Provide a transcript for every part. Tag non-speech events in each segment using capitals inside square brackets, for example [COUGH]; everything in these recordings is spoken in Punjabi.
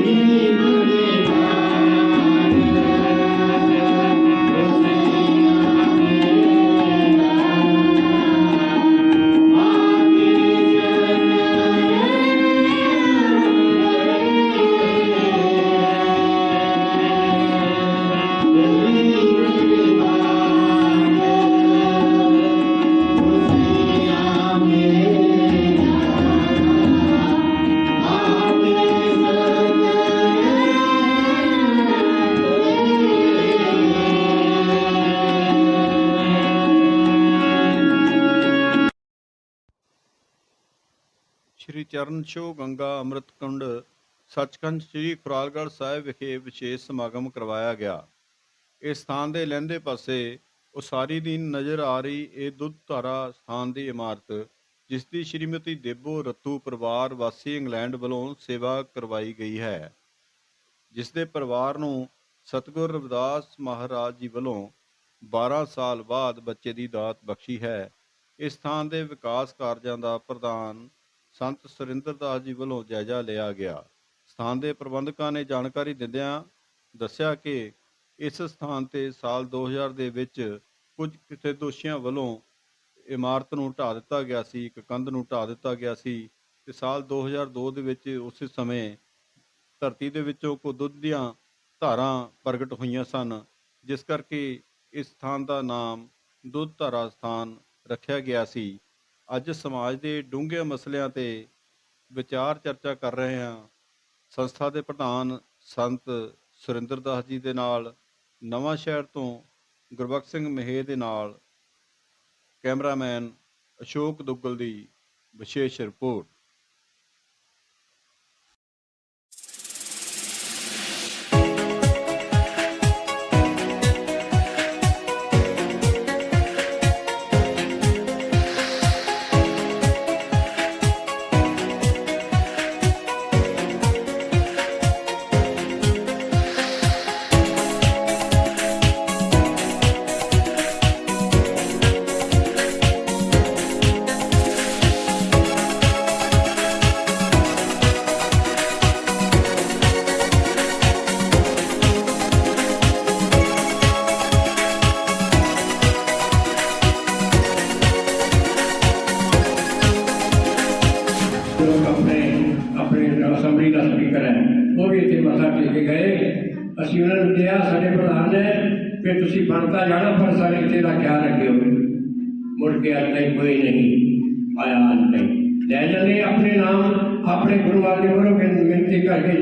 carinho. ਸ਼੍ਰੀ ਚਰਨ ਛੋਹ ਗੰਗਾ ਅੰਮ੍ਰਿਤ ਕੁੰਡ, ਸੱਚਖੰਡ ਸ੍ਰੀ ਖੁਰਾਲਗੜ੍ਹ ਸਾਹਿਬ ਵਿਖੇ ਵਿਸ਼ੇਸ਼ ਸਮਾਗਮ ਕਰਵਾਇਆ ਗਿਆ। ਇਸ ਸਥਾਨ ਦੇ ਲਹਿੰਦੇ ਪਾਸੇ ਉਸਾਰੀ ਦੀ ਨਜ਼ਰ ਆ ਰਹੀ ਇਹ ਦੁੱਧ ਧਾਰਾ ਸਥਾਨ ਦੀ ਇਮਾਰਤ, ਜਿਸ ਦੀ ਸ਼੍ਰੀਮਤੀ ਦੇਬੋ ਰਤੂ ਪਰਿਵਾਰ ਵਾਸੀ ਇੰਗਲੈਂਡ ਵੱਲੋਂ ਸੇਵਾ ਕਰਵਾਈ ਗਈ ਹੈ। ਜਿਸ ਦੇ ਪਰਿਵਾਰ ਨੂੰ ਸਤਿਗੁਰ ਰਵਿਦਾਸ ਮਹਾਰਾਜ ਜੀ ਵੱਲੋਂ 12 ਸਾਲ ਬਾਅਦ ਬੱਚੇ ਦੀ ਦਾਤ ਬਖਸ਼ੀ ਹੈ। ਇਸ ਸਥਾਨ ਦੇ ਵਿਕਾਸ ਕਾਰਜਾਂ ਦਾ ਪ੍ਰਧਾਨ ਸੰਤ ਸੁਰਿੰਦਰ ਦਾਸ ਜੀ ਵੱਲੋਂ ਜਾਇਜ਼ਾ ਲਿਆ ਗਿਆ। ਸਥਾਨ ਦੇ ਪ੍ਰਬੰਧਕਾਂ ਨੇ ਜਾਣਕਾਰੀ ਦਿੰਦਿਆਂ ਦੱਸਿਆ ਕਿ ਇਸ ਸਥਾਨ ਤੇ ਸਾਲ 2000 ਦੇ ਵਿੱਚ ਕੁਝ ਕਿਸੇ ਦੋਸ਼ੀਆਂ ਵੱਲੋਂ ਇਮਾਰਤ ਨੂੰ ਢਾ ਦਿੱਤਾ ਗਿਆ ਸੀ, ਇੱਕ ਕੰਧ ਨੂੰ ਢਾ ਦਿੱਤਾ ਗਿਆ ਸੀ ਤੇ ਸਾਲ 2002 ਦੇ ਵਿੱਚ ਉਸੇ ਸਮੇਂ ਧਰਤੀ ਦੇ ਵਿੱਚੋਂ ਕੋ ਦੁੱਧ ਦੀਆਂ ਧਾਰਾਂ ਪ੍ਰਗਟ ਹੋਈਆਂ ਸਨ, ਜਿਸ ਕਰਕੇ ਇਸ ਸਥਾਨ ਦਾ ਨਾਮ ਦੁੱਧ ਧਾਰਾ ਸਥਾਨ ਰੱਖਿਆ ਗਿਆ ਸੀ। ਅੱਜ ਸਮਾਜ ਦੇ ਡੂੰਘੇ ਮਸਲਿਆਂ ਤੇ ਵਿਚਾਰ ਚਰਚਾ ਕਰ ਰਹੇ ਹਾਂ। ਸੰਸਥਾ ਦੇ ਪ੍ਰਧਾਨ ਸੰਤ ਸੁਰਿੰਦਰ ਦਾਸ ਜੀ ਦੇ ਨਾਲ, ਨਵਾਂ ਸ਼ਹਿਰ ਤੋਂ ਗੁਰਬਖਸ਼ ਸਿੰਘ ਮਹੇ ਦੇ ਨਾਲ ਕੈਮਰਾਮੈਨ ਅਸ਼ੋਕ ਦੁੱਗਲ ਦੀ ਵਿਸ਼ੇਸ਼ ਰਿਪੋਰਟ।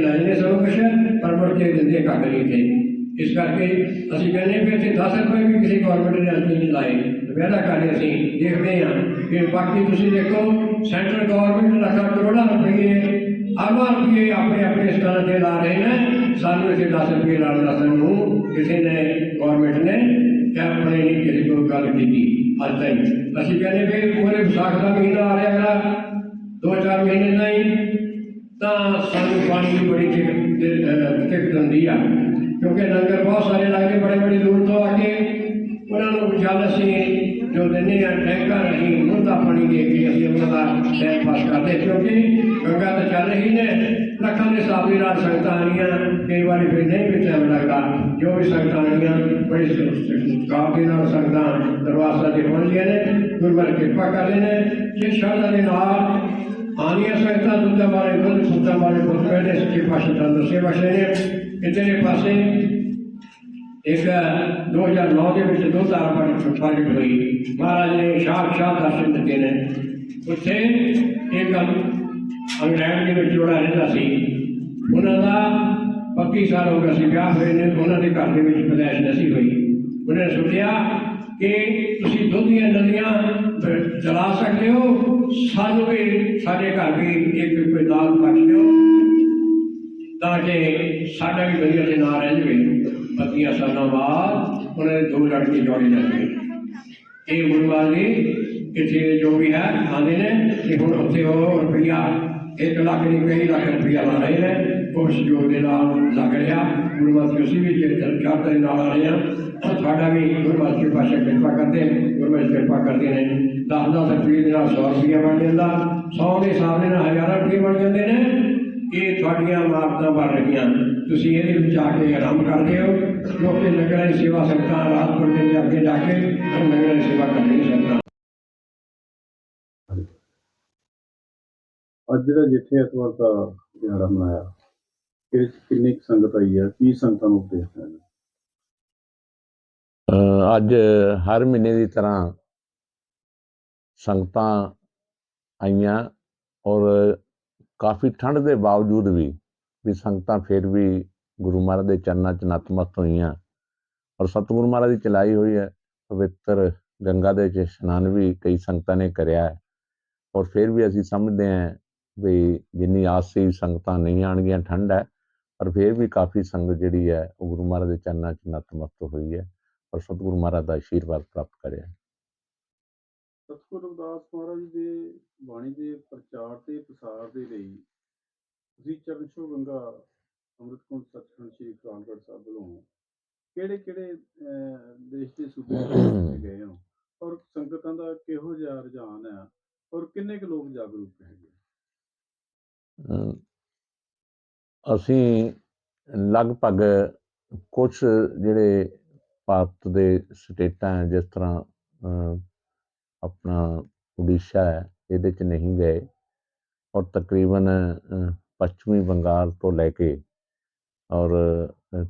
ਬੇਨਤੀ ਕਰਕੇ ਲੈ ਜਾਂਦੇ ਸਭ ਕੁਛ ਪਰ ਮੁੜ ਕੇ ਦਿੰਦੇ ਕੱਖ ਨਹੀਂ ਥੇ ਇਸ ਕਰਕੇ ਅਸੀਂ ਕਹਿੰਦੇ ਵੀ ਇੱਥੇ 10 ਰੁਪਏ ਵੀ ਕਿਸੇ ਗਵਰਨਮੈਂਟ ਨੇ ਅੱਜ ਨਹੀਂ ਲਾਏ ਵਾਅਦਾ ਕਰਦੇ ਅਸੀਂ ਦੇਖਦੇ ਹਾਂ ਕਿ ਬਾਕੀ ਤੁਸੀਂ ਦੇਖੋ ਸੈਂਟਰ ਗਵਰਨਮੈਂਟ ਲੱਖਾਂ ਕਰੋੜਾਂ ਰੁਪਏ ਅਰਬਾਂ ਰੁਪਏ ਆਪਣੇ ਆਪਣੇ ਸਥਾਨਾਂ ਤੇ ਲਾ ਰਹੇ ਨੇ ਸਾਨੂੰ ਇੱਥੇ 10 ਰੁਪਏ ਲਾਉਣ ਦਾ ਸਾਨੂੰ ਕਿਸੇ ਨੇ ਗਵਰਨਮੈਂਟ ਨੇ ਕਿ ਆਪਣੇ ਨਹੀਂ ਕਿਸੇ ਕੋਲ ਗੱਲ ਕੀਤੀ ਅੱਜ ਤੱਕ ਅਸੀਂ ਕਹਿੰਦੇ ਵੀ ਪੂਰੇ ਵਿਸਾਖ ਦਾ ਮਹੀਨਾ ਆ ਰਿਹਾ ਹੈਗਾ ਦੋ ਚਾਰ ਮਹੀਨੇ ਦਾ ਹੀ ਤਾਂ ਸਾਨੂੰ ਪਾਣੀ ਦੀ ਬੜੀ ਦਿੱਕਤ ਦਿੱਕਤ ਹੁੰਦੀ ਆ। ਕਿਉਂਕਿ ਲੰਗਰ ਬਹੁਤ ਸਾਰੇ ਲੱਗਦੇ ਬੜੇ ਬੜੇ ਦੂਰ ਤੋਂ ਆ ਕੇ ਉਹਨਾਂ ਨੂੰ ਜਲ ਅਸੀਂ ਜੋ ਦਿੰਦੇ ਆ ਟੈਂਕਰ ਅਸੀਂ ਮੁੱਦਾ ਪਾਣੀ ਦੇ ਕੇ ਅਸੀਂ ਉਹਨਾਂ ਦਾ ਟਾਈਮ ਪਾਸ ਕਰਦੇ ਕਿਉਂਕਿ ਗੰਗਾ ਤਾਂ ਚੱਲ ਰਹੀ ਨੇ, ਲੱਖਾਂ ਦੇ ਹਿਸਾਬ ਦੇ ਨਾਲ ਸੰਗਤਾਂ ਆਉਂਦੀਆਂ ਕਈ ਵਾਰੀ ਫਿਰ ਨਹੀਂ ਵੀ ਟਾਈਮ ਲੱਗਦਾ। ਜੋ ਵੀ ਸੰਗਤਾਂ ਆਉਂਦੀਆਂ ਬੜੀ ਕਾਬ ਦੇ ਨਾਲ ਸੰਗਤਾਂ ਦਰਬਾਰ ਸਾਹਿਬ ਦੇ ਪਹੁੰਚਦੀਆਂ ਨੇ, ਗੁਰਮਤਿ ਕਿਰਪਾ ਕਰਦੇ ਨੇ। ਜੇ ਸ਼ਰਧਾ ਦੇ ਨਾਲ ਆਨੀਆਂ ਸੰਗਤਾਂ ਦੁੱਧਾਂ ਬਾਰੇ ਦੁੱਧ ਸੁੱਤਾਂ ਬਾਰੇ ਬਹੁਤ ਪਹਿਲੇ ਸੱਚੇ ਪਾਤਸ਼ਾਹ ਦਾ ਦੱਸੇ ਬਖਸ਼ੇ ਨੇ ਇਧਰਲੇ ਪਾਸੇ ਇੱਕ 2009 ਦੇ ਵਿੱਚ ਦੋ ਤਾਰਾ ਪਾਣੀ ਪ੍ਰਗਟ ਹੋਈ ਮਹਾਰਾਜ ਨੇ ਸ਼ਾਹ ਸ਼ਾਹ ਦਰਸ਼ਨ ਦਿੱਤੇ ਨੇ ਉੱਥੇ ਇੱਕ ਇੰਗਲੈਂਡ ਦੇ ਵਿੱਚ ਜੋੜਾ ਰਹਿੰਦਾ ਸੀ ਉਹਨਾਂ ਦਾ 25 ਸਾਲ ਹੋ ਗਏ ਸੀ ਵਿਆਹ ਹੋਏ ਨੇ ਉਹਨਾਂ ਦੇ ਘਰ ਦੇ ਵਿੱਚ ਪਦਾਇਸ਼ ਨਹੀਂ ਹੋਈ ਉਹਨੇ ਨੇ ਸੋਚਿਆ ਕਿ ਤੁਸੀਂ ਦੁੱਧ ਦੀਆਂ ਨਦੀਆਂ ਬ- ਚਲਾ ਸਕਦੇ ਹੋ। ਸਾਨੂੰ ਵੀ ਸਾਡੇ ਘਰ ਵੀ ਇੱਕ ਕੋਈ ਦਾਲ ਬਖਸ਼ ਦਿਓ। ਤਾਂ ਕਿ ਸਾਡਾ ਵੀ ਵਧੀਆ ਤੇ ਨਾ ਰਹਿ ਜਵੇ। ਬੱਤੀਆਂ ਸਾਲਾਂ ਬਾਅਦ ਉਹਨਾਂ ਦੇ ਦੋ ਲੜਕੇ ਜੋੜੀ ਜਾਂਦੇ ਇਹ ਗੁਰੂਵਾਲ ਜੀ, ਇੱਥੇ ਜੋ ਵੀ ਹੈ ਆਉਂਦੇ ਨੇ ਕਿ ਹੁਣ ਉੱਥੇ ਉਹ ਰੁਪਈਆ ਇੱਕ ਲੱਖ ਨਹੀਂ, ਕਈ ਲੱਖ ਰੁਪਈਆ ਲਾ ਰਹੇ ਨੇ। ਉਸ ਜੋ ਦੇ ਨਾਲ ਲੱਗ ਰਿਹਾ। ਗੁਰੂਵਾਲ ਅਸੀਂ ਵੀ ਜੇ ਚਾਰ ਦੇ ਨਾਲ ਆ ਰਹੇ ਹਾਂ ਸਾਡਾ ਵੀ ਗੁਰੂਵਾਲ ਜੀ ਪਾਸ਼ਾ ਕਿਰਪਾ ਕਰਦੇ ਗੁਰੂਵਾਲ ਕਿਰਪਾ ਕਰਦੇ ਨੇ। 10 10 ਰੁਪਏ ਦੇ ਨਾਲ 100 ਰੁਪਈਆ ਬਣ ਜਾਂਦਾ 100 ਦੇ ਹਿਸਾਬ ਨਾਲ ਹਜ਼ਾਰਾਂ ਰੁਪਏ ਬਣ ਜਾਂਦੇ ਨੇ। ਇਹ ਤੁਹਾਡੀਆਂ ਮਾਰਤਾਂ ਬਣ ਰਹੀਆਂ। ਤੁਸੀਂ ਇਹਦੇ ਵਿੱਚ ਆ ਕੇ ਆਰਾਮ ਕਰਦੇ ਹੋ। ਕਿਉਂਕਿ ਲੰਗਰਾਂ ਦੀ ਸੇਵਾ ਸੰਗਤਾਂ ਰਾਤ ਭਰ ਦੇ ਅੱਗੇ ਜਾ ਕੇ ਫਿਰ ਦੀ ਸੇਵਾ ਕਰ ਨਹੀਂ ਸਕਦਾ ਅੱਜ ਜਿਹੜਾ ਜੇਠੇ ਐਤਵਾਰ ਦਾ ਦਿਹਾੜਾ ਮਨਾਇਆ। ਇਹ ਕਿੰਨੀ ਕੁ ਸੰਗਤ ਆਈ ਹੈ? ਕੀ ਸੰਗਤਾਂ ਨੂੰ ਉਪਦੇਸ਼ ਹੈ? ਅ, ਅੱਜ ਹਰ ਮਹੀਨੇ ਦੀ ਤਰ੍ਹਾਂ ਸੰਗਤਾਂ ਆਈਆਂ ਔਰ ਕਾਫੀ ਠੰਡ ਦੇ ਬਾਵਜੂਦ ਵੀ ਵੀ ਸੰਗਤਾਂ ਫਿਰ ਵੀ ਗੁਰੂ ਮਹਾਰਾਜ ਦੇ ਚਰਨਾਂ 'ਚ ਨਤਮਸਤ ਹੋਈਆਂ ਔਰ ਸਤਿਗੁਰੂ ਮਹਾਰਾਜ ਦੀ ਚਲਾਈ ਹੋਈ ਹੈ ਪਵਿੱਤਰ ਗੰਗਾ ਦੇ ਵਿੱਚ ਇਸ਼ਨਾਨ ਵੀ ਕਈ ਸੰਗਤਾਂ ਨੇ ਕਰਿਆ ਹੈ ਔਰ ਫਿਰ ਵੀ ਅਸੀਂ ਸਮਝਦੇ ਹਾਂ ਵੀ ਜਿੰਨੀ ਆਸ ਸੀ ਸੰਗਤਾਂ ਨਹੀਂ ਆਣਗੀਆਂ ਠੰਡ ਹੈ। ਪਰ ਫਿਰ ਵੀ ਕਾਫੀ ਸੰਗਤ ਜਿਹੜੀ ਹੈ ਉਹ ਗੁਰੂ ਮਹਾਰਾਜ ਦੇ ਚਰਨਾਂ 'ਚ ਨਤਮਸਤ ਹੋਈ ਹੈ ਔਰ ਸਤਿਗੁਰੂ ਮਹਾਰਾਜ ਦਾ ਆਸ਼ੀਰਵਾਦ ਪ੍ਰਾਪਤ ਕਰਿਆ ਸਤਿਗੁਰੂ ਰਵਿਦਾਸ ਮਹਾਰਾਜ ਦੇ ਬਾਣੀ ਦੇ ਪ੍ਰਚਾਰ ਤੇ ਪ੍ਰਸਾਰ ਦੇ ਲਈ ਤੁਸੀਂ ਚਰਨ ਛੋਹ ਗੰਗਾ ਅੰਮ੍ਰਿਤਕੁੰਡ ਸੱਚਖੰਡ ਸ੍ਰੀ ਕਾਨਗੜ ਸਾਹਿਬ ਵੱਲੋਂ ਕਿਹੜੇ ਕਿਹੜੇ ਦੇਸ਼ ਦੇ ਸੂਬੇ ਵਿੱਚ [COUGHS] ਗਏ ਹੋ? ਔਰ ਸੰਗਤਾਂ ਦਾ ਕਿਹੋ ਜਿਹਾ ਰੁਝਾਨ ਹੈ? ਔਰ ਕਿੰਨੇ ਕੁ ਲੋਕ ਜਾਗਰੂਕ ਹੈਗੇ? ਅਸੀਂ ਲਗਭਗ ਕੁਛ ਜਿਹੜੇ ਭਾਰਤ ਦੇ ਸਟੇਟਾਂ ਹੈ, ਜਿਸ ਤਰ੍ਹਾਂ ਆਪਣਾ ਉੜੀਸਾ ਹੈ, ਇਹਦੇ ਚ ਨਹੀਂ ਗਏ। ਔਰ ਤਕਰੀਬਨ ਪੱਛਮੀ ਬੰਗਾਲ ਤੋਂ ਲੈ ਕੇ ਔਰ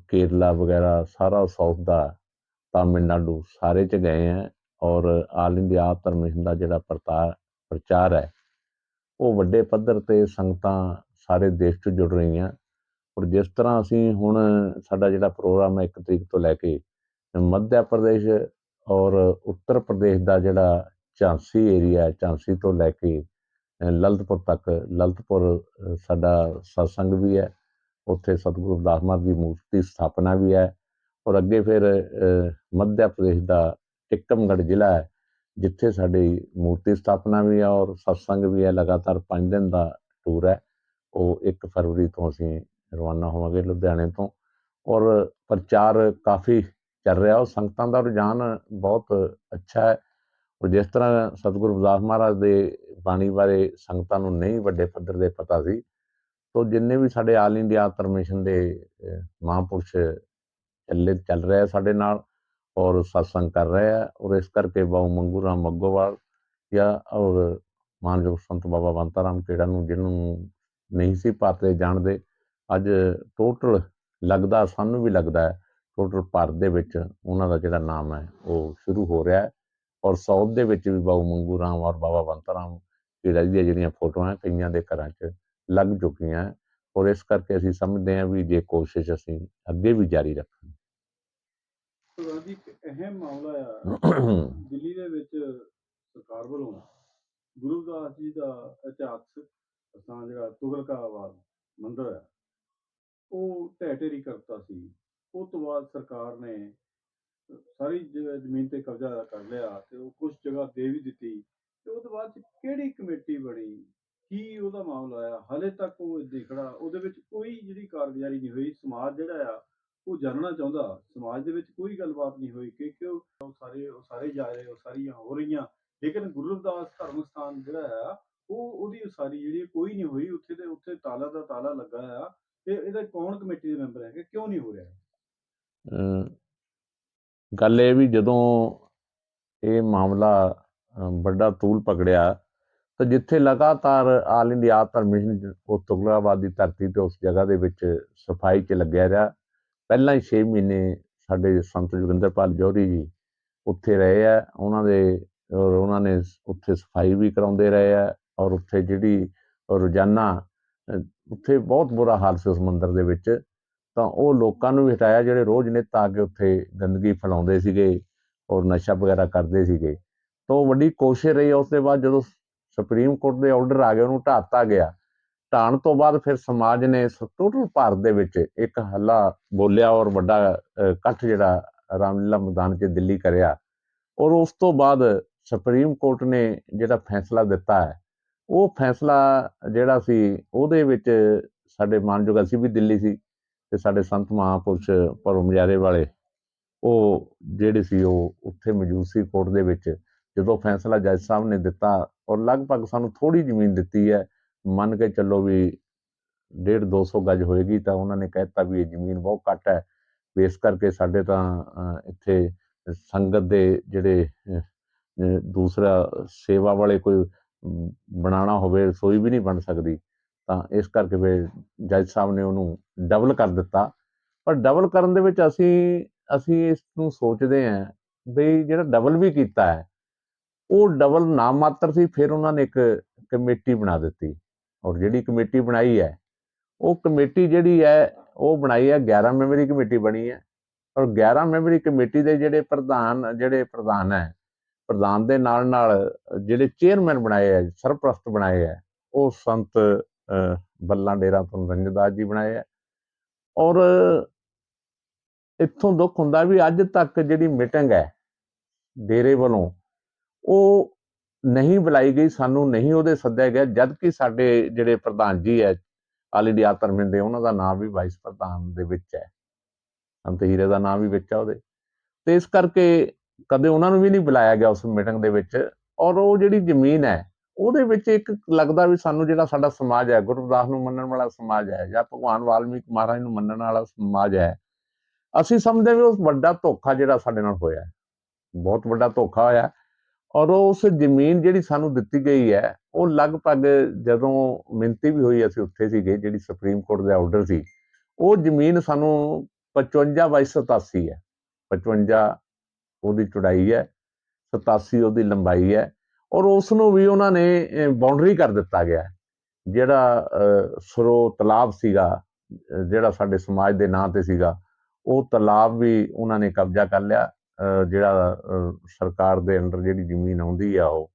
ਕੇਰਲਾ ਵਗੈਰਾ ਸਾਰਾ ਸਾਊਥ ਦਾ, ਤਾਮਿਲਨਾਡੂ ਸਾਰੇ ਚ ਗਏ ਹੈ। ਔਰ ਆਲ ਇੰਡੀਆ ਧਰਮ ਦਾ ਜਿਹੜਾ ਪ੍ਰਤਾ, ਪ੍ਰਚਾਰ ਹੈ, ਉਹ ਵੱਡੇ ਪੱਧਰ ਤੇ ਸੰਗਤਾਂ ਸਾਰੇ ਦੇਸ਼ 'ਚ ਜੁੜ ਰਹੀਆਂ। ਔਰ ਜਿਸ ਤਰ੍ਹਾਂ ਅਸੀਂ ਹੁਣ ਸਾਡਾ ਜਿਹੜਾ ਪ੍ਰੋਗਰਾਮ ਹੈ ਇੱਕ ਤਰੀਕ ਤੋਂ ਲੈ ਕੇ ਮੱਧਿਆ ਪ੍ਰਦੇਸ਼ ਔਰ ਉੱਤਰ ਪ੍ਰਦੇਸ਼ ਦਾ ਜਿਹੜਾ ਝਾਂਸੀ ਏਰੀਆ ਝਾਂਸੀ ਤੋਂ ਲੈ ਕੇ ਲਲਤਪੁਰ ਤੱਕ, ਲਲਤਪੁਰ ਸਾਡਾ ਸਤਸੰਗ ਵੀ ਹੈ। ਉੱਥੇ ਸਤਿਗੁਰੂ ਰਵਿਦਾਸ ਮਹਾਰਾਜ ਦੀ ਮੂਰਤੀ ਸਥਾਪਨਾ ਵੀ ਹੈ। ਔਰ ਅੱਗੇ ਫਿਰ ਮੱਧਿਆ ਪ੍ਰਦੇਸ਼ ਦਾ ਟਿੱਕਮਗੜ੍ਹ ਜ਼ਿਲ੍ਹਾ ਹੈ, ਜਿੱਥੇ ਸਾਡੀ ਮੂਰਤੀ ਸਥਾਪਨਾ ਵੀ ਹੈ ਔਰ ਸਤਸੰਗ ਵੀ ਹੈ। ਲਗਾਤਾਰ 5 ਦਿਨ ਦਾ ਟੂਰ ਹੈ। ਉਹ 1 ਫਰਵਰੀ ਤੋਂ ਅਸੀਂ ਰਵਾਨਾ ਹੋਵਾਂਗੇ ਲੁਧਿਆਣੇ ਤੋਂ। ਔਰ ਪ੍ਰਚਾਰ ਕਾਫੀ ਚੱਲ ਰਿਹਾ ਉਹ ਸੰਗਤਾਂ ਦਾ ਰੁਝਾਨ ਬਹੁਤ ਅੱਛਾ ਹੈ। ਔਰ ਜਿਸ ਤਰ੍ਹਾਂ ਸਤਿਗੁਰੂ ਗੁਰਦਾਸ ਮਹਾਰਾਜ ਦੇ ਬਾਣੀ ਬਾਰੇ ਸੰਗਤਾਂ ਨੂੰ ਨਹੀਂ ਵੱਡੇ ਪੱਧਰ ਦੇ ਪਤਾ ਸੀ ਤੋਂ ਜਿੰਨੇ ਵੀ ਸਾਡੇ ਆਲ ਇੰਡੀਆ ਧਰਮਿਸ਼ਨ ਦੇ ਅਹ, ਮਹਾਂਪੁਰਸ਼ ਚੱਲੇ ਚੱਲ ਰਿਹਾ ਸਾਡੇ ਨਾਲ ਔਰ ਸਤਸੰਗ ਕਰ ਰਹੇ ਆ। ਔਰ ਇਸ ਕਰਕੇ ਬਾਉ ਮੰਗੂ ਰਾਮ ਮੱਗੋਵਾਲ ਜਾਂ ਔਰ ਮਾਨਯੋਗ ਸੰਤ ਬਾਬਾ ਬੰਤਾ ਰਾਮ ਕਿਹੜਾ ਨੂੰ ਜਿਹਨੂੰ ਨਹੀਂ ਸੀ ਪਾਤੇ ਜਾਣਦੇ। ਅੱਜ ਟੋਟਲ ਲੱਗਦਾ ਸਾਨੂੰ ਵੀ ਲੱਗਦਾ ਹੈ ਟੋਟਲ ਭਾਰਤ ਦੇ ਵਿੱਚ ਉਹਨਾਂ ਦਾ ਜਿਹੜਾ ਨਾਮ ਹੈ ਉਹ ਸ਼ੁਰੂ ਹੋ ਰਿਹਾ ਹੈ। ਔਰ ਸਾਊਥ ਦੇ ਵਿੱਚ ਵੀ ਬਾਉ ਮੰਗੂ ਰਾਮ ਔਰ ਬਾਬਾ ਬੰਤਾ ਰਾਮ ਦੀਆਂ ਜਿਹੜੀਆਂ ਫੋਟੋਆਂ ਕਈਆਂ ਦੇ ਘਰਾਂ 'ਚ ਲੱਗ ਚੁੱਕੀਆਂ ਹੈ। ਔਰ ਇਸ ਕਰਕੇ ਅਸੀਂ ਸਮਝਦੇ ਹਾਂ ਵੀ ਜੇ ਕੋਸ਼ਿਸ਼ ਅਸੀਂ ਅੱਗੇ ਵੀ ਜਾਰੀ ਰੱਖਾਂਗੇ। ਸੋ ਜੀ ਇੱਕ ਅਹਿਮ ਮਾਮਲਾ ਆ। [COUGHS] ਦਿੱਲੀ ਦੇ ਵਿੱਚ ਸਰਕਾਰ ਵੱਲੋਂ ਗੁਰੂ ਦਾਸ ਜੀ ਦਾ ਇਤਿਹਾਸਕ ਸਥਾਨ ਜਿਹੜਾ ਤੁਗਲਕਾਬਾਦ ਮੰਦਿਰ ਹੈ, ਉਹ ਢਹਿ ਢੇਰੀ ਕਰਤਾ ਸੀ। ਉਸ ਤੋਂ ਬਾਅਦ ਸਰਕਾਰ ਨੇ ਸਾਰੀ ਜ਼ਮੀਨ ਤੇ ਕਬਜ਼ਾ ਕਰ ਲਿਆ ਤੇ ਉਹ ਕੁਝ ਜਗ੍ਹਾ ਦੇ ਵੀ ਦਿੱਤੀ ਤੇ ਉਸ ਤੋਂ ਬਾਅਦ ਕਿਹੜੀ ਕਮੇਟੀ ਬਣੀ? ਕੀ ਉਹਦਾ ਮਾਮਲਾ ਆ ਹਲੇ ਤੱਕ ਉਹ ਏਦਾਂ ਉਹਦੇ ਵਿੱਚ ਕੋਈ ਜਿਹੜੀ ਕਾਰਗੁਜ਼ਾਰੀ ਨਹੀਂ ਹੋਈ। ਸਮਾਜ ਜਿਹੜਾ ਆ, ਉਹ ਜਾਣਨਾ ਚਾਹੁੰਦਾ। ਸਮਾਜ ਦੇ ਵਿੱਚ ਕੋਈ ਗੱਲਬਾਤ ਨਹੀਂ ਹੋਈ ਕਿ ਕਿਉਂ ਉਹ ਸਾਰੇ ਉਹ ਸਾਰੇ ਜਾ ਰਹੇ, ਉਹ ਸਾਰੀਆਂ ਹੋ ਰਹੀਆਂ। ਲੇਕਿਨ ਗੁਰੂ ਰਵਿਦਾਸ ਧਰਮ ਸਥਾਨ ਜਿਹੜਾ ਆ ਉਹ ਉਹਦੀ ਉਸਾਰੀ ਜਿਹੜੀ ਹੈ ਕੋਈ ਨਹੀਂ ਹੋਈ, ਉੱਥੇ ਤੇ ਉੱਥੇ ਤਾਲਾ ਦਾ ਤਾਲਾ ਲੱਗਾ ਆ ਤੇ ਇਹਦਾ ਕੌਣ ਕਮੇਟੀ ਦੇ ਮੈਂਬਰ ਹੈਗੇ, ਕਿਉਂ ਨਹੀਂ ਹੋ ਰਿਹਾ ਅਮ ਗੱਲ ਇਹ ਵੀ ਜਦੋਂ ਇਹ ਮਾਮਲਾ ਅਮ ਵੱਡਾ ਤੂਲ ਪਕੜਿਆ, ਤਾਂ ਜਿੱਥੇ ਲਗਾਤਾਰ ਆਲ ਇੰਡੀਆ ਧਰਮਿਸ਼ਨ ਉਹ ਤੁਗਲਕਾਬਾਦ ਦੀ ਧਰਤੀ ਤੇ ਉਸ ਜਗ੍ਹਾ ਦੇ ਵਿੱਚ ਸਫ਼ਾਈ 'ਚ ਲੱਗਿਆ ਰਿਹਾ, ਪਹਿਲਾਂ ਹੀ 6 ਮਹੀਨੇ ਸਾਡੇ ਸੰਤ ਜੋਗਿੰਦਰਪਾਲ ਜੋਹਰੀ ਜੀ ਉੱਥੇ ਰਹੇ ਆ, ਉਹਨਾਂ ਦੇ ਔਰ ਉਹਨਾਂ ਨੇ ਉੱਥੇ ਸਫ਼ਾਈ ਵੀ ਕਰਾਉਂਦੇ ਰਹੇ ਆ ਔਰ ਉੱਥੇ ਜਿਹੜੀ ਰੋਜ਼ਾਨਾ ਉੱਥੇ ਬਹੁਤ ਬੁਰਾ ਹਾਲ ਸੀ ਉਸ ਮੰਦਿਰ ਦੇ ਵਿੱਚ। ਤਾਂ ਉਹ ਲੋਕਾਂ ਨੂੰ ਵੀ ਹਟਾਇਆ, ਜਿਹੜੇ ਰੋਜ਼ ਨਿੱਤ ਆ ਕੇ ਉੱਥੇ ਗੰਦਗੀ ਫੈਲਾਉਂਦੇ ਸੀਗੇ ਔਰ ਨਸ਼ਾ ਵਗੈਰਾ ਕਰਦੇ ਸੀਗੇ। ਤਾਂ ਉਹ ਵੱਡੀ ਕੋਸ਼ਿਸ਼ ਰਹੀ। ਉਸ ਤੋਂ ਬਾਅਦ ਜਦੋਂ ਸੁਪਰੀਮ ਕੋਰਟ ਦੇ ਆਰਡਰ ਆ ਗਏ, ਉਹਨੂੰ ਢਾਤਾ ਗਿਆ। ਢਾਣ ਤੋਂ ਬਾਅਦ ਫਿਰ ਸਮਾਜ ਨੇ ਟੋਟਲ ਭਾਰਤ ਦੇ ਵਿੱਚ ਇੱਕ ਹੱਲਾ ਬੋਲਿਆ ਔਰ ਵੱਡਾ ਇਕੱਠ ਜਿਹੜਾ ਰਾਮਲੀਲਾ ਮੈਦਾਨ 'ਚ ਦਿੱਲੀ ਕਰਿਆ। ਔਰ ਉਸ ਤੋਂ ਬਾਅਦ ਸੁਪਰੀਮ ਕੋਰਟ ਨੇ ਜਿਹੜਾ ਫੈਸਲਾ ਦਿੱਤਾ ਹੈ ਉਹ ਫੈਸਲਾ ਜਿਹੜਾ ਸੀ, ਉਹਦੇ ਵਿੱਚ ਸਾਡੇ ਮਾਨਯੋਗ ਅਸੀਂ ਵੀ ਦਿੱਲੀ ਸੀ ਤੇ ਸਾਡੇ ਸੰਤ ਮਹਾਂਪੁਰਸ਼ ਪਰਮ ਵਾਲੇ, ਉਹ ਜਿਹੜੇ ਸੀ, ਉਹ ਉੱਥੇ ਮੌਜੂਦ ਸੀ ਕੋਰਟ ਦੇ ਵਿੱਚ, ਜਦੋਂ ਫੈਸਲਾ ਜੱਜ ਸਾਹਿਬ ਨੇ ਦਿੱਤਾ ਔਰ ਲਗਭਗ ਸਾਨੂੰ ਥੋੜੀ ਜ਼ਮੀਨ ਦਿੱਤੀ ਹੈ, ਮੰਨ ਕੇ ਚੱਲੋ ਵੀ ਡੇਢ 200 ਗਜ ਹੋਏਗੀ ਤਾਂ ਉਹਨਾਂ ਨੇ ਕਹਿ ਦਿੱਤਾ ਵੀ ਇਹ ਜ਼ਮੀਨ ਬਹੁਤ ਘੱਟ ਹੈ ਇਸ ਕਰਕੇ ਸਾਡੇ ਤਾਂ ਇੱਥੇ ਸੰਗਤ ਦੇ ਜਿਹੜੇ ਦੂਸਰਾ ਸੇਵਾ ਵਾਲੇ ਕੋਈ ਬਣਾਉਣਾ ਹੋਵੇ, ਰਸੋਈ ਵੀ ਨਹੀਂ ਬਣ ਸਕਦੀ, ਤਾਂ ਇਸ ਕਰਕੇ ਫਿਰ ਜੱਜ ਸਾਹਿਬ ਨੇ ਉਹਨੂੰ ਡਬਲ ਕਰ ਦਿੱਤਾ। ਪਰ ਡਬਲ ਕਰਨ ਦੇ ਵਿੱਚ ਅਸੀਂ ਅਸੀਂ ਇਸ ਨੂੰ ਸੋਚਦੇ ਹਾਂ ਵੀ ਜਿਹੜਾ ਡਬਲ ਵੀ ਕੀਤਾ ਹੈ, ਉਹ ਡਬਲ ਨਾਮ ਮਾਤਰ ਸੀ, ਫਿਰ ਉਹਨਾਂ ਨੇ ਇੱਕ ਕਮੇਟੀ ਬਣਾ ਦਿੱਤੀ। ਔਰ ਜਿਹੜੀ ਕਮੇਟੀ ਬਣਾਈ ਹੈ, ਉਹ ਕਮੇਟੀ ਜਿਹੜੀ ਹੈ, ਉਹ ਬਣਾਈ ਹੈ 11 ਮੈਂਬਰੀ ਕਮੇਟੀ ਬਣੀ ਹੈ। ਔਰ 11 ਮੈਂਬਰੀ ਕਮੇਟੀ ਦੇ ਜਿਹੜੇ ਪ੍ਰਧਾਨ ਜਿਹੜੇ ਪ੍ਰਧਾਨ ਹੈ ਪ੍ਰਧਾਨ ਦੇ ਨਾਲ ਨਾਲ ਜਿਹੜੇ ਚੇਅਰਮੈਨ ਬਣਾਏ ਹੈ ਸਰਪ੍ਰਸਤ ਬਣਾਏ ਹੈ ਉਹ ਸੰਤ ਅ, ਬੱਲਾ ਡੇਰਾ ਤੋਂ ਰੰਜਦਾਸ ਜੀ ਬਣਾਏ ਹੈ ਔਰ ਇੱਥੋਂ ਦੁੱਖ ਹੁੰਦਾ ਵੀ ਅੱਜ ਤੱਕ ਜਿਹੜੀ ਮੀਟਿੰਗ ਹੈ ਡੇਰੇ ਵੱਲੋਂ ਉਹ ਨਹੀਂ ਬੁਲਾਈ ਗਈ ਸਾਨੂੰ ਨਹੀਂ ਉਹਦੇ ਸੱਦਿਆ ਗਿਆ ਜਦ ਕਿ ਸਾਡੇ ਜਿਹੜੇ ਪ੍ਰਧਾਨ ਜੀ ਹੈ ਆਲ ਇੰਡੀਆ ਧਰਮਿੰਦ ਉਹਨਾਂ ਦਾ ਨਾਮ ਵੀ ਵਾਈਸ ਪ੍ਰਧਾਨ ਦੇ ਵਿੱਚ ਹੈ। ਸੰਤ ਹੀਰੇ ਦਾ ਨਾਮ ਵੀ ਵਿੱਚ ਆ ਉਹਦੇ। ਤੇ ਇਸ ਕਰਕੇ ਕਦੇ ਉਹਨਾਂ ਨੂੰ ਵੀ ਨਹੀਂ ਬੁਲਾਇਆ ਗਿਆ ਉਸ ਮੀਟਿੰਗ ਦੇ ਵਿੱਚ ਔਰ ਉਹ ਜਿਹੜੀ ਜ਼ਮੀਨ ਹੈ, ਉਹਦੇ ਵਿੱਚ ਇੱਕ ਲੱਗਦਾ ਵੀ ਸਾਨੂੰ ਜਿਹੜਾ ਸਾਡਾ ਸਮਾਜ ਹੈ ਗੁਰਦਾਸ ਨੂੰ ਮੰਨਣ ਵਾਲਾ ਸਮਾਜ ਹੈ ਜਾਂ ਭਗਵਾਨ ਵਾਲਮੀਕ ਮਹਾਰਾਜ ਨੂੰ ਮੰਨਣ ਵਾਲਾ ਸਮਾਜ ਹੈ, ਅਸੀਂ ਸਮਝਦੇ ਵੀ ਉਹ ਵੱਡਾ ਧੋਖਾ ਜਿਹੜਾ ਸਾਡੇ ਨਾਲ ਹੋਇਆ ਹੈ, ਬਹੁਤ ਵੱਡਾ ਧੋਖਾ ਹੋਇਆ ਔਰ ਉਸ ਜ਼ਮੀਨ ਜਿਹੜੀ ਸਾਨੂੰ ਦਿੱਤੀ ਗਈ ਹੈ, ਉਹ ਲਗਭਗ ਜਦੋਂ ਮਿੰਤੀ ਵੀ ਹੋਈ ਅਸੀਂ ਉੱਥੇ ਸੀਗੇ, ਜਿਹੜੀ ਸੁਪਰੀਮ ਕੋਰਟ ਦਾ ਆਰਡਰ ਸੀ, ਉਹ ਜ਼ਮੀਨ ਸਾਨੂੰ 55 ਬਾਈ 87 ਹੈ 55 ਉਹਦੀ ਚੌੜਾਈ ਹੈ 87 ਉਹਦੀ ਲੰਬਾਈ ਹੈ ਔਰ ਉਸ ਨੂੰ ਵੀ ਉਹਨਾਂ ਨੇ ਬਾਉਂਡਰੀ ਕਰ ਦਿੱਤਾ ਗਿਆ ਜਿਹੜਾ ਸਰੋ ਤਲਾਬ ਸੀਗਾ ਜਿਹੜਾ ਸਾਡੇ ਸਮਾਜ ਦੇ ਨਾਂ ਤੇ ਸੀਗਾ, ਉਹ ਤਲਾਬ ਵੀ ਉਹਨਾਂ ਨੇ ਕਬਜ਼ਾ ਕਰ ਲਿਆ। ਜਿਹੜਾ ਸਰਕਾਰ ਦੇ ਅੰਡਰ ਜਿਹੜੀ ਜ਼ਮੀਨ ਆਉਂਦੀ ਆ ਉਹ,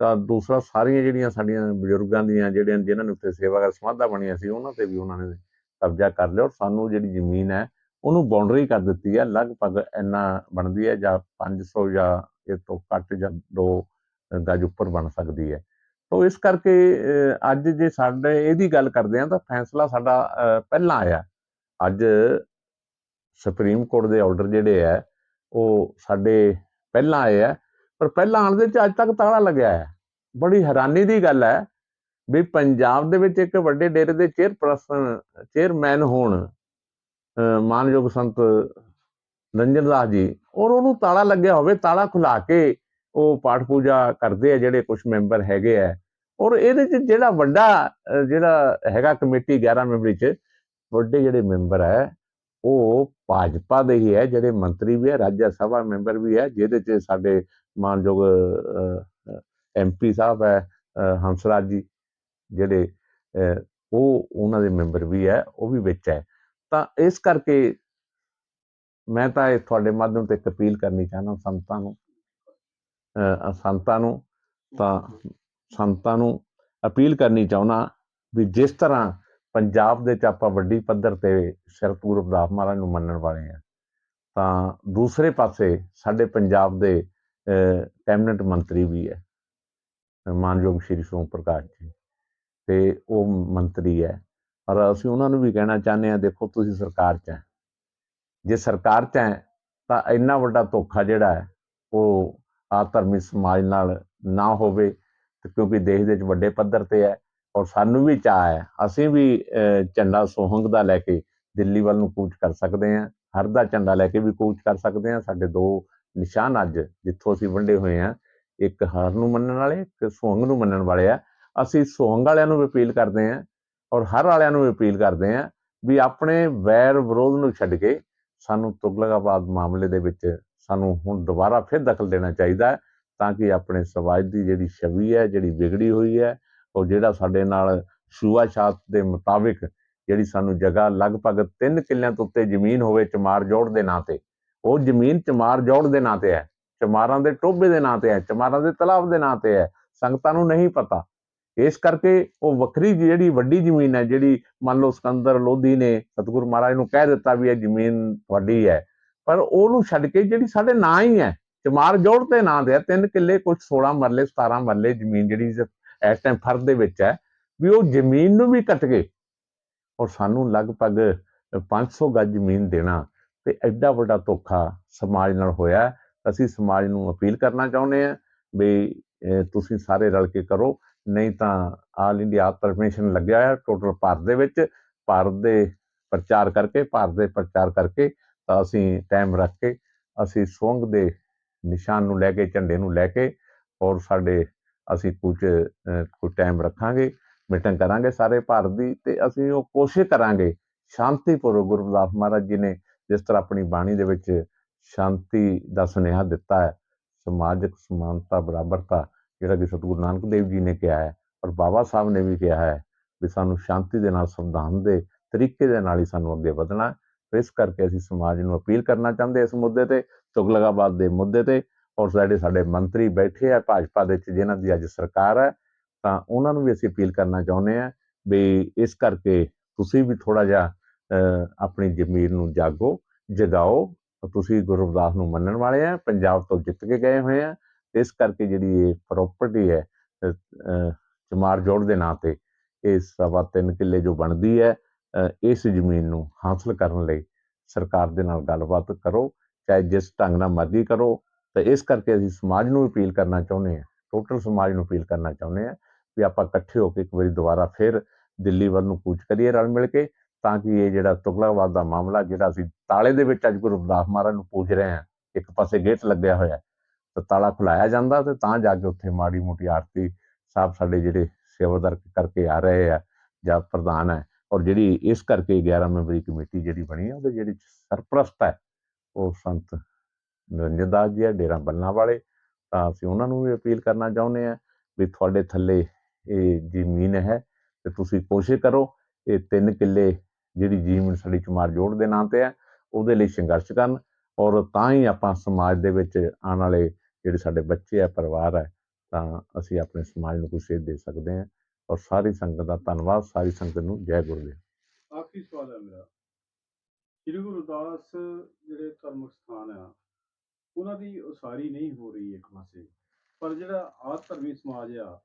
ਤਾਂ ਦੂਸਰਾ ਸਾਰੀਆਂ ਜਿਹੜੀਆਂ ਸਾਡੀਆਂ ਬਜ਼ੁਰਗਾਂ ਦੀਆਂ ਜਿਹੜੀਆਂ, ਜਿਨ੍ਹਾਂ ਨੇ ਉੱਤੇ ਸੇਵਾ ਕਰ ਸਮਾਧਾਂ ਬਣੀਆਂ ਸੀ, ਉਹਨਾਂ ਤੇ ਵੀ ਉਹਨਾਂ ਨੇ ਕਬਜ਼ਾ ਕਰ ਲਿਆ ਔਰ ਸਾਨੂੰ ਜਿਹੜੀ ਜ਼ਮੀਨ ਹੈ ਉਹਨੂੰ ਬਾਉਂਡਰੀ ਕਰ ਦਿੱਤੀ ਹੈ, ਲਗਭਗ ਇੰਨਾ ਬਣਦੀ ਹੈ ਜਾਂ 500 ਜਾਂ ਇਹ ਤੋਂ ਘੱਟ ਜਾਂ 2 ਗਜ ਉੱਪਰ ਬਣ ਸਕਦੀ ਹੈ। ਤਾਂ ਇਸ ਕਰਕੇ ਅੱਜ ਜੇ ਸਾਡੇ ਇਹਦੀ ਗੱਲ ਕਰਦੇ ਹਾਂ ਤਾਂ ਫੈਸਲਾ ਸਾਡਾ ਪਹਿਲਾਂ ਆਇਆ। ਅੱਜ ਸੁਪਰੀਮ ਕੋਰਟ ਦੇ ਆਰਡਰ ਜਿਹੜੇ ਹੈ, ਉਹ ਸਾਡੇ ਪਹਿਲਾਂ ਆਏ ਹੈ, ਪਰ ਪਹਿਲਾਂ ਆਉਣ ਦੇ ਚ ਅੱਜ ਤੱਕ ਤਾਲਾ ਲੱਗਿਆ ਹੈ। ਬੜੀ ਹੈਰਾਨੀ ਦੀ ਗੱਲ ਹੈ ਵੀ ਪੰਜਾਬ ਦੇ ਵਿੱਚ ਇੱਕ ਵੱਡੇ ਡੇਰੇ ਦੇ ਚੇਅਰਪਰਸਨ ਚੇਅਰਮੈਨ ਹੋਣ ਮਾਨਯੋਗ ਸੰਤ ਰੰਜਨ ਦਾਸ ਜੀ, ਔਰ ਉਹਨੂੰ ਤਾਲਾ ਲੱਗਿਆ ਹੋਵੇ, ਤਾਲਾ ਖੁਲਾ ਕੇ ਉਹ ਪਾਠ ਪੂਜਾ ਕਰਦੇ ਆ, ਜਿਹੜੇ ਕੁਝ ਮੈਂਬਰ ਹੈਗੇ ਆ। ਔਰ ਇਹਦੇ ਚ ਜਿਹੜਾ ਵੱਡਾ ਜਿਹੜਾ ਹੈਗਾ ਕਮੇਟੀ 11 ਮੈਂਬਰੀ ਚ, ਵੱਡੇ ਜਿਹੜੇ ਮੈਂਬਰ ਹੈ ਉਹ ਭਾਜਪਾ ਦੇ ਹੀ ਹੈ ਜਿਹੜੇ ਮੰਤਰੀ ਵੀ ਹੈ ਰਾਜ ਸਭਾ ਮੈਂਬਰ ਵੀ ਹੈ ਜਿਹਦੇ ਚ ਸਾਡੇ ਮਾਨਯੋਗ ਐਮਪੀ ਸਾਹਿਬ ਹੈ ਹੰਸਰਾਜ ਜੀ, ਜਿਹੜੇ ਉਹ ਉਹਨਾਂ ਦੇ ਮੈਂਬਰ ਵੀ ਹੈ ਉਹ ਵੀ ਵਿੱਚ ਹੈ ਤਾਂ ਇਸ ਕਰਕੇ ਮੈਂ ਤਾਂ ਇਹ ਤੁਹਾਡੇ ਮਾਧਿਅਮ ਤੇ ਇੱਕ ਅਪੀਲ ਕਰਨੀ ਚਾਹੁੰਦਾ ਸੰਤਾਂ ਨੂੰ ਸੰਤਾਂ ਨੂੰ ਤਾਂ ਸੰਤਾਂ ਨੂੰ ਅਪੀਲ ਕਰਨੀ ਚਾਹੁੰਦਾ ਵੀ ਜਿਸ ਤਰ੍ਹਾਂ ਪੰਜਾਬ ਦੇ ਚ ਆਪਾਂ ਵੱਡੀ ਪੱਧਰ ਤੇ ਸਿਰ ਗੁਰੂ ਮਹਾਰਾਜ ਨੂੰ ਮੰਨਣ ਵਾਲੇ ਆ ਤਾਂ ਦੂਸਰੇ ਪਾਸੇ ਸਾਡੇ ਪੰਜਾਬ ਦੇ ਕੈਬਨਿਟ ਮੰਤਰੀ ਵੀ ਹੈ, ਮਾਨਯੋਗ ਸ਼੍ਰੀ ਸੋਮ ਪ੍ਰਕਾਸ਼ ਜੀ, ਤੇ ਉਹ ਮੰਤਰੀ ਹੈ। ਪਰ ਅਸੀਂ ਉਹਨਾਂ ਨੂੰ ਵੀ ਕਹਿਣਾ ਚਾਹੁੰਦੇ ਆ ਦੇਖੋ ਤੁਸੀਂ ਸਰਕਾਰ 'ਚ ਹੈ। ਜੇ ਸਰਕਾਰ 'ਚ ਹੈ, ਤਾਂ ਇੰਨਾ ਵੱਡਾ ਧੋਖਾ ਜਿਹੜਾ ਹੈ, ਉਹ ਆ ਧਰਮੀ ਸਮਾਜ ਨਾਲ ਨਾ ਹੋਵੇ ਕਿਉਂਕਿ ਦੇਸ਼ ਦੇ ਵਿੱਚ ਵੱਡੇ ਪੱਧਰ ਤੇ ਹੈ ਔਰ ਸਾਨੂੰ ਵੀ ਚਾਹ ਹੈ, ਅਸੀਂ ਵੀ ਝੰਡਾ ਸੋਹੰਗ ਦਾ ਲੈ ਕੇ ਦਿੱਲੀ ਵੱਲ ਨੂੰ ਕੂਚ ਕਰ ਸਕਦੇ ਹਾਂ, ਹਰ ਦਾ ਝੰਡਾ ਲੈ ਕੇ ਵੀ ਕੂਚ ਕਰ ਸਕਦੇ ਹਾਂ। ਸਾਡੇ ਦੋ ਨਿਸ਼ਾਨ ਅੱਜ ਜਿੱਥੋਂ ਅਸੀਂ ਵੰਡੇ ਹੋਏ ਹਾਂ, ਇੱਕ ਹਰ ਨੂੰ ਮੰਨਣ ਵਾਲੇ, ਇੱਕ ਸੋਹੰਗ ਨੂੰ ਮੰਨਣ ਵਾਲੇ ਆ। ਅਸੀਂ ਸੋਹੰਗ ਵਾਲਿਆਂ ਨੂੰ ਵੀ ਅਪੀਲ ਕਰਦੇ ਹਾਂ ਔਰ ਹਰ ਵਾਲਿਆਂ ਨੂੰ ਵੀ ਅਪੀਲ ਕਰਦੇ ਹਾਂ ਵੀ ਆਪਣੇ ਵੈਰ ਵਿਰੋਧ ਨੂੰ ਛੱਡ ਕੇ ਸਾਨੂੰ ਤੁਗਲਕਾਬਾਦ ਮਾਮਲੇ ਦੇ ਵਿੱਚ ਸਾਨੂੰ ਹੁਣ ਦੁਬਾਰਾ ਫਿਰ ਦਖਲ ਦੇਣਾ ਚਾਹੀਦਾ ਹੈ ਤਾਂ ਕਿ ਆਪਣੇ ਸਮਾਜ ਦੀ ਜਿਹੜੀ ਛਵੀ ਹੈ, ਜਿਹੜੀ ਵਿਗੜੀ ਹੋਈ ਹੈ, ਉਹ ਜਿਹੜਾ ਸਾਡੇ ਨਾਲ ਸ਼ੂਆਸ਼ਾਤ ਦੇ ਮੁਤਾਬਿਕ ਜਿਹੜੀ ਸਾਨੂੰ ਜਗ੍ਹਾ ਲਗਭਗ 3 ਕਿੱਲਿਆਂ ਤੋਂ ਉੱਤੇ ਜ਼ਮੀਨ ਹੋਵੇ ਚਮਾਰ ਜੋੜ ਦੇ ਨਾਂ ਤੇ, ਉਹ ਜ਼ਮੀਨ ਚਮਾਰ ਜੋੜ ਦੇ ਨਾਂ ਤੇ ਹੈ, ਚਮਾਰਾਂ ਦੇ ਟੋਭੇ ਦੇ ਨਾਂ ਤੇ ਹੈ, ਚਮਾਰਾਂ ਦੇ ਤਲਾਬ ਦੇ ਨਾਂ ਤੇ ਹੈ, ਸੰਗਤਾਂ ਨੂੰ ਨਹੀਂ ਪਤਾ। ਇਸ ਕਰਕੇ ਉਹ ਵੱਖਰੀ ਜਿਹੜੀ ਵੱਡੀ ਜ਼ਮੀਨ ਹੈ, ਜਿਹੜੀ ਮੰਨ ਲਓ ਸਿਕੰਦਰ ਲੋਧੀ ਨੇ ਸਤਿਗੁਰੂ ਮਹਾਰਾਜ ਨੂੰ ਕਹਿ ਦਿੱਤਾ ਵੀ ਇਹ ਜ਼ਮੀਨ ਤੁਹਾਡੀ ਹੈ, ਪਰ ਉਹਨੂੰ ਛੱਡ ਕੇ ਜਿਹੜੀ ਸਾਡੇ ਨਾਂ ਹੀ ਹੈ, ਚਮਾਰ ਜੋੜ ਤੇ ਨਾਂ ਦੇ ਹੈ ਤਿੰਨ ਕਿੱਲੇ ਕੁਝ 16 ਮਰਲੇ 17 ਮਰਲੇ ਜ਼ਮੀਨ ਜਿਹੜੀ ਇਸ ਟਾਈਮ ਫਰਦ ਦੇ ਵਿੱਚ ਹੈ, ਵੀ ਉਹ ਜ਼ਮੀਨ ਨੂੰ ਵੀ ਕੱਟ ਗਏ ਔਰ ਸਾਨੂੰ ਲਗਭਗ 500 ਗੱਜ ਜ਼ਮੀਨ ਦੇਣਾ, ਤੇ ਐਡਾ ਵੱਡਾ ਧੋਖਾ ਸਮਾਜ ਨਾਲ ਹੋਇਆ ਅਸੀਂ ਸਮਾਜ ਨੂੰ ਅਪੀਲ ਕਰਨਾ ਚਾਹੁੰਦੇ ਹਾਂ ਵੀ ਤੁਸੀਂ ਸਾਰੇ ਰਲ ਕੇ ਕਰੋ। ਨਹੀਂ ਤਾਂ ਆਲ ਇੰਡੀਆ ਪਰਮਿਸ਼ਨ ਲੱਗਿਆ ਹੋਇਆ ਟੋਟਲ ਭਾਰਤ ਦੇ ਵਿੱਚ। ਭਾਰਤ ਦੇ ਪ੍ਰਚਾਰ ਕਰਕੇ ਭਾਰਤ ਦੇ ਪ੍ਰਚਾਰ ਕਰਕੇ ਤਾਂ ਅਸੀਂ ਟਾਈਮ ਰੱਖ ਕੇ ਅਸੀਂ ਸੋਂਗ ਦੇ ਨਿਸ਼ਾਨ ਨੂੰ ਲੈ ਕੇ ਝੰਡੇ ਨੂੰ ਲੈ ਕੇ ਔਰ ਸਾਡੇ ਅਸੀਂ ਕੁਝ ਅਹ, ਕੁਝ ਟਾਈਮ ਰੱਖਾਂਗੇ ਮੀਟਿੰਗ ਕਰਾਂਗੇ ਸਾਰੇ ਭਾਰਤ ਦੀ ਤੇ ਅਸੀਂ ਉਹ ਕੋਸ਼ਿਸ਼ ਕਰਾਂਗੇ ਸ਼ਾਂਤੀਪੂਰਵਕ ਗੁਰੂ ਰਵਿਦਾਸ ਮਹਾਰਾਜ ਜੀ ਨੇ ਜਿਸ ਤਰ੍ਹਾਂ ਆਪਣੀ ਬਾਣੀ ਦੇ ਵਿੱਚ ਸ਼ਾਂਤੀ ਦਾ ਸੁਨੇਹਾ ਦਿੱਤਾ ਹੈ ਸਮਾਜਿਕ ਸਮਾਨਤਾ ਬਰਾਬਰਤਾ ਜਿਹੜਾ ਕਿ ਸਤਿਗੁਰੂ ਨਾਨਕ ਦੇਵ ਜੀ ਨੇ ਕਿਹਾ ਹੈ ਔਰ ਬਾਬਾ ਸਾਹਿਬ ਨੇ ਵੀ ਕਿਹਾ ਹੈ ਵੀ ਸਾਨੂੰ ਸ਼ਾਂਤੀ ਦੇ ਨਾਲ, ਸੰਵਿਧਾਨ ਦੇ ਤਰੀਕੇ ਦੇ ਨਾਲ ਹੀ ਸਾਨੂੰ ਅੱਗੇ ਵਧਣਾ ਇਸ ਕਰਕੇ ਅਸੀਂ ਸਮਾਜ ਨੂੰ ਅਪੀਲ ਕਰਨਾ ਚਾਹੁੰਦੇ ਇਸ ਮੁੱਦੇ ਤੇ, ਤੁਗਲਕਾਬਾਦ ਦੇ ਮੁੱਦੇ ਤੇ ਔਰ ਸਾਡੇ ਸਾਡੇ ਮੰਤਰੀ ਬੈਠੇ ਆ ਭਾਜਪਾ ਦੇ ਵਿੱਚ ਜਿਨ੍ਹਾਂ ਦੀ ਅੱਜ ਸਰਕਾਰ ਹੈ, ਤਾਂ ਉਹਨਾਂ ਨੂੰ ਵੀ ਅਸੀਂ ਅਪੀਲ ਕਰਨਾ ਚਾਹੁੰਦੇ ਆ ਵੀ ਇਸ ਕਰਕੇ ਤੁਸੀਂ ਵੀ ਥੋੜਾ ਜਿਹਾ ਆਪਣੀ ਜ਼ਮੀਰ ਨੂੰ ਜਾਗੋ, ਜਗਾਓ। ਤੁਸੀਂ ਗੁਰੂ ਰਵਿਦਾਸ ਨੂੰ ਮੰਨਣ ਵਾਲੇ ਆ, ਪੰਜਾਬ ਤੋਂ ਜਿੱਤ ਕੇ ਗਏ ਹੋਏ ਆ। ਇਸ ਕਰਕੇ ਜਿਹੜੀ ਇਹ ਪ੍ਰਾਪਰਟੀ ਹੈ ਚਮਾਰ ਜੋੜ ਦੇ ਨਾਂ ਤੇ ਇਹ ਸਵਾ ਤਿੰਨ ਕਿੱਲੇ ਜੋ ਬਣਦੀ ਹੈ ਇਸ ਜ਼ਮੀਨ ਨੂੰ ਹਾਸਲ ਕਰਨ ਲਈ ਸਰਕਾਰ ਦੇ ਨਾਲ ਗੱਲਬਾਤ ਕਰੋ, ਚਾਹੇ ਜਿਸ ਢੰਗ ਨਾਲ ਮਰਜ਼ੀ ਕਰੋ, ਤਾਂ ਇਸ ਕਰਕੇ ਅਸੀਂ ਸਮਾਜ ਨੂੰ ਅਪੀਲ ਕਰਨਾ ਚਾਹੁੰਦੇ ਹਾਂ ਟੋਟਲ ਸਮਾਜ ਨੂੰ ਅਪੀਲ ਕਰਨਾ ਚਾਹੁੰਦੇ ਹਾਂ ਵੀ ਆਪਾਂ ਇਕੱਠੇ ਹੋ ਕੇ ਇੱਕ ਵਾਰੀ ਦੁਬਾਰਾ ਫਿਰ ਦਿੱਲੀ ਵੱਲ ਨੂੰ ਕੂਚ ਕਰੀਏ ਰਲ ਮਿਲ ਕੇ, ਤਾਂ ਕਿ ਇਹ ਜਿਹੜਾ ਤੁਗਲਕਵਾਦ ਦਾ ਮਾਮਲਾ ਜਿਹੜਾ ਅਸੀਂ ਤਾਲੇ ਦੇ ਵਿੱਚ ਅੱਜ ਗੁਰੂ ਰਵਿਦਾਸ ਮਹਾਰਾਜ ਨੂੰ ਪੂਜ ਰਹੇ ਹਾਂ, ਇੱਕ ਪਾਸੇ ਗੇਟ ਲੱਗਿਆ ਹੋਇਆ ਤਾਂ ਤਾਲਾ ਖੁਲਾਇਆ ਜਾਂਦਾ ਤੇ ਤਾਂ ਜਾ ਕੇ ਉੱਥੇ ਮਾੜੀ ਮੋਟੀ ਆਰਤੀ ਸਾਹਿਬ ਸਾਡੇ ਜਿਹੜੇ ਸੇਵਾਦਾਰ ਕਰਕੇ ਆ ਰਹੇ ਆ, ਜਾਂ ਪ੍ਰਧਾਨ ਹੈ, ਔਰ ਜਿਹੜੀ ਇਸ ਕਰਕੇ 11 ਮੈਂਬਰੀ ਕਮੇਟੀ ਜਿਹੜੀ ਬਣੀ ਹੈ ਉਹਦੇ ਜਿਹੜੀ ਸਰਪ੍ਰਸਤ ਹੈ, ਉਹ ਸੰਤ ਨਿਰੰਜਨ ਦਾਸ ਜੀ ਹੈ ਡੇਰਾ ਬੱਲਾ ਵਾਲੇ, ਤਾਂ ਅਸੀਂ ਉਹਨਾਂ ਨੂੰ ਵੀ ਅਪੀਲ ਕਰਨਾ ਚਾਹੁੰਦੇ ਆ ਵੀ ਤੁਹਾਡੇ ਥੱਲੇ ਇਹ ਜ਼ਮੀਨ ਹੈ ਤੇ ਤੁਸੀਂ ਕੋਸ਼ਿਸ਼ ਕਰੋ, ਇਹ ਤਿੰਨ ਕਿੱਲੇ ਜਿਹੜੀ ਜ਼ਮੀਨ ਸਾਡੀ ਚਮਾਰ ਜੋੜ ਦੇ ਨਾਂ ਤੇ ਹੈ, ਉਹਦੇ ਲਈ ਸੰਘਰਸ਼ ਕਰਨ, ਔਰ ਤਾਂ ਹੀ ਆਪਾਂ ਸਮਾਜ ਦੇ ਵਿੱਚ ਆਉਣ ਵਾਲੇ ਜਿਹੜੇ ਸਾਡੇ ਬੱਚੇ ਆ, ਪਰਿਵਾਰ ਹੈ ਤਾਂ ਅਸੀਂ ਆਪਣੇ ਸਮਾਜ ਨੂੰ ਕੁਝ ਸੇਧ ਦੇ ਸਕਦੇ ਹਾਂ। ਔਰ ਸਾਰੀ ਸੰਗਤ ਦਾ ਧੰਨਵਾਦ, ਸਾਰੀ ਸੰਗਤ ਨੂੰ ਜੈ ਗੁਰਦੇਵ ਆਖਰੀ ਸਵਾਲ ਹੈ ਮੇਰਾ। ਸ੍ਰੀ ਗੁਰੂ ਰਵਿਦਾਸ ਜਿਹੜੇ ਧਾਰਮਿਕ ਸਥਾਨ ਆ, ਉਹਨਾਂ ਦੀ ਉਸਾਰੀ ਨਹੀਂ ਹੋ ਰਹੀ ਇੱਕ ਪਾਸੇ। ਪਰ ਜਿਹੜਾ ਆਦ ਧਰਮੀ ਸਮਾਜ ਆ,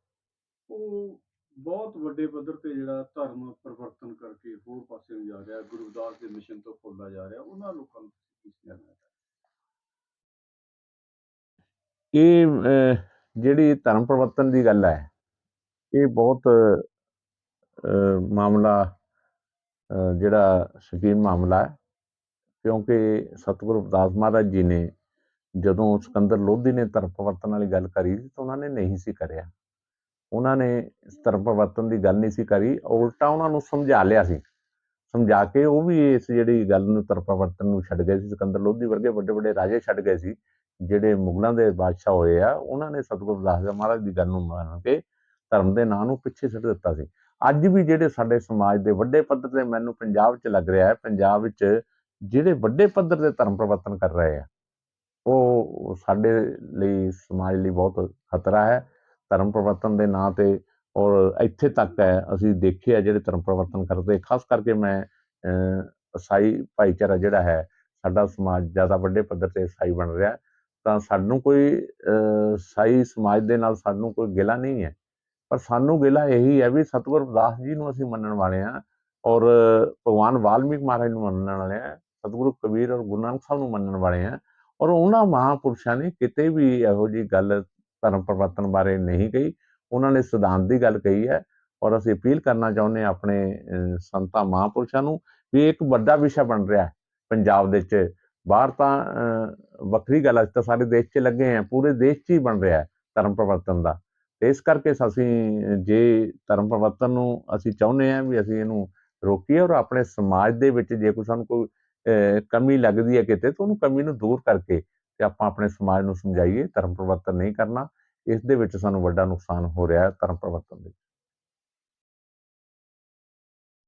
ਉਹ ਬਹੁਤ ਵੱਡੇ ਪੱਧਰ ਤੇ ਜਿਹੜਾ ਧਰਮ ਪਰਿਵਰਤਨ ਕਰਕੇ ਹੋਰ ਪਾਸੇ ਨੂੰ ਜਾ ਰਿਹਾ ਗੁਰੂਦਾਸ ਦੇ ਮਿਸ਼ਨ ਤੋਂ ਭੁੱਲਦਾ ਜਾ ਰਿਹਾ, ਉਹਨਾਂ ਲੋਕਾਂ ਨੂੰ ਕੀ ਕਹਿਣਾ ਹੈ ਇਹ ਜਿਹੜੀ ਧਰਮ ਪਰਿਵਰਤਨ ਦੀ ਗੱਲ ਹੈ, ਇਹ ਬਹੁਤ ਮਾਮਲਾ ਜਿਹੜਾ ਸ਼ਕੀਨ ਮਾਮਲਾ ਹੈ, ਕਿਉਂਕਿ ਸਤਿਗੁਰੂ ਅਵਦਾਸ ਮਹਾਰਾਜ ਜੀ ਨੇ ਜਦੋਂ ਸਿਕੰਦਰ ਲੋਧੀ ਨੇ ਧਰਮ ਪਰਿਵਰਤਨ ਵਾਲੀ ਗੱਲ ਕਰੀ ਸੀ, ਤਾਂ ਉਹਨਾਂ ਨੇ ਨਹੀਂ ਸੀ ਕਰਿਆ। ਉਹਨਾਂ ਨੇ ਧਰਮ ਪਰਿਵਰਤਨ ਦੀ ਗੱਲ ਨਹੀਂ ਸੀ ਕਰੀ, ਉਲਟਾ ਉਹਨਾਂ ਨੂੰ ਸਮਝਾ ਲਿਆ ਸੀ। ਸਮਝਾ ਕੇ ਉਹ ਵੀ ਇਸ ਜਿਹੜੀ ਗੱਲ ਨੂੰ, ਧਰਮ ਪਰਿਵਰਤਨ ਨੂੰ ਛੱਡ ਗਏ ਸੀ, ਸਿਕੰਦਰ ਲੋਧੀ ਵਰਗੇ ਵੱਡੇ ਵੱਡੇ ਰਾਜੇ ਛੱਡ ਗਏ ਸੀ। ਜਿਹੜੇ ਮੁਗਲਾਂ ਦੇ ਬਾਦਸ਼ਾਹ ਹੋਏ ਆ, ਉਹਨਾਂ ਨੇ ਸਤਿਗੁਰੂ ਦਾਸ ਮਹਾਰਾਜ ਦੀ ਗੱਲ ਨੂੰ ਮੰਨ ਕੇ ਧਰਮ ਦੇ ਨਾਂ ਨੂੰ ਪਿੱਛੇ ਛੱਡ ਦਿੱਤਾ ਸੀ। ਅੱਜ ਵੀ ਜਿਹੜੇ ਸਾਡੇ ਸਮਾਜ ਦੇ ਵੱਡੇ ਪੱਧਰ ਤੇ ਮੈਨੂੰ ਪੰਜਾਬ 'ਚ ਲੱਗ ਰਿਹਾ ਹੈ, ਪੰਜਾਬ ਵਿੱਚ ਜਿਹੜੇ ਵੱਡੇ ਪੱਧਰ ਤੇ ਧਰਮ ਪਰਿਵਰਤਨ ਕਰ ਰਹੇ ਆ, ਉਹ ਸਾਡੇ ਲਈ, ਸਮਾਜ ਲਈ ਬਹੁਤ ਖਤਰਾ ਹੈ। ਧਰਮ ਪਰਿਵਰਤਨ ਦੇ ਨਾਂ ਤੇ ਔਰ ਇੱਥੇ ਤੱਕ ਹੈ, ਅਸੀਂ ਦੇਖਿਆ ਜਿਹੜੇ ਧਰਮ ਪਰਿਵਰਤਨ ਕਰਦੇ, ਖਾਸ ਕਰਕੇ ਮੈਂ ਈਸਾਈ ਭਾਈਚਾਰਾ ਜਿਹੜਾ ਹੈ, ਸਾਡਾ ਸਮਾਜ ਜ਼ਿਆਦਾ ਵੱਡੇ ਪੱਧਰ ਤੇ ਈਸਾਈ ਬਣ ਰਿਹਾ ਤਾਂ ਸਾਨੂੰ ਕੋਈ ਅਹ, ਈਸਾਈ ਸਮਾਜ ਦੇ ਨਾਲ ਸਾਨੂੰ ਕੋਈ ਗਿਲਾ ਨਹੀਂ ਹੈ। ਪਰ ਸਾਨੂੰ ਗਿਲਾ ਇਹੀ ਹੈ ਵੀ ਸਤਿਗੁਰੂ ਰਵਿਦਾਸ ਜੀ ਨੂੰ ਅਸੀਂ ਮੰਨਣ ਵਾਲੇ ਹਾਂ ਔਰ ਭਗਵਾਨ ਵਾਲਮੀਕ ਮਹਾਰਾਜ ਨੂੰ ਮੰਨਣ ਵਾਲੇ ਆ ਸਤਿਗੁਰੂ ਕਬੀਰ ਔਰ ਗੁਰੂ ਨਾਨਕ ਸਾਹਿਬ ਨੂੰ ਮੰਨਣ ਵਾਲੇ ਆ ਔਰ ਉਹਨਾਂ ਮਹਾਂਪੁਰਸ਼ਾਂ ਨੇ ਕਿਤੇ ਵੀ ਇਹੋ ਜੀ ਗੱਲ ਧਰਮ ਪਰਿਵਰਤਨ ਬਾਰੇ ਨਹੀਂ ਕਹੀ। ਉਹਨਾਂ ਨੇ ਸਿਧਾਂਤ ਦੀ ਗੱਲ ਕਹੀ ਹੈ ਔਰ ਅਸੀਂ ਅਪੀਲ ਕਰਨਾ ਚਾਹੁੰਦੇ ਹਾਂ ਆਪਣੇ ਅਹ, ਸੰਤਾਂ ਮਹਾਂਪੁਰਸ਼ਾਂ ਨੂੰ ਵੀ ਇੱਕ ਵੱਡਾ ਵਿਸ਼ਾ ਬਣ ਰਿਹਾ ਹੈ ਪੰਜਾਬ ਦੇ ਵਿੱਚ ਬਾਹਰ ਤਾਂ ਵੱਖਰੀ ਗੱਲ ਅੱਜ ਤਾਂ ਸਾਰੇ ਦੇਸ਼ 'ਚ ਲੱਗੇ ਆ ਪੂਰੇ ਦੇਸ਼ 'ਚ ਹੀ ਬਣ ਰਿਹਾ ਧਰਮ ਪਰਿਵਰਤਨ ਦਾ। ਤੇ ਇਸ ਕਰਕੇ ਅਸੀਂ ਜੇ ਧਰਮ ਪਰਿਵਰਤਨ ਨੂੰ ਅਸੀਂ ਚਾਹੁੰਦੇ ਹਾਂ ਵੀ ਅਸੀਂ ਇਹਨੂੰ ਰੋਕੀਏ ਔਰ ਆਪਣੇ ਸਮਾਜ ਦੇ ਵਿੱਚ ਜੇ ਕੋਈ ਸਾਨੂੰ ਕੋਈ ਕਮੀ ਲੱਗਦੀ ਹੈ ਕਿਤੇ, ਤਾਂ ਉਹਨੂੰ ਕਮੀ ਨੂੰ ਦੂਰ ਕਰਕੇ ਤੇ ਆਪਾਂ ਆਪਣੇ ਸਮਾਜ ਨੂੰ ਸਮਝਾਈਏ, ਧਰਮ ਪਰਿਵਰਤਨ ਨਹੀਂ ਕਰਨਾ, ਇਸ ਦੇ ਵਿੱਚ ਸਾਨੂੰ ਵੱਡਾ ਨੁਕਸਾਨ ਹੋ ਰਿਹਾ ਹੈ ਧਰਮ ਪਰਿਵਰਤਨ ਦੇ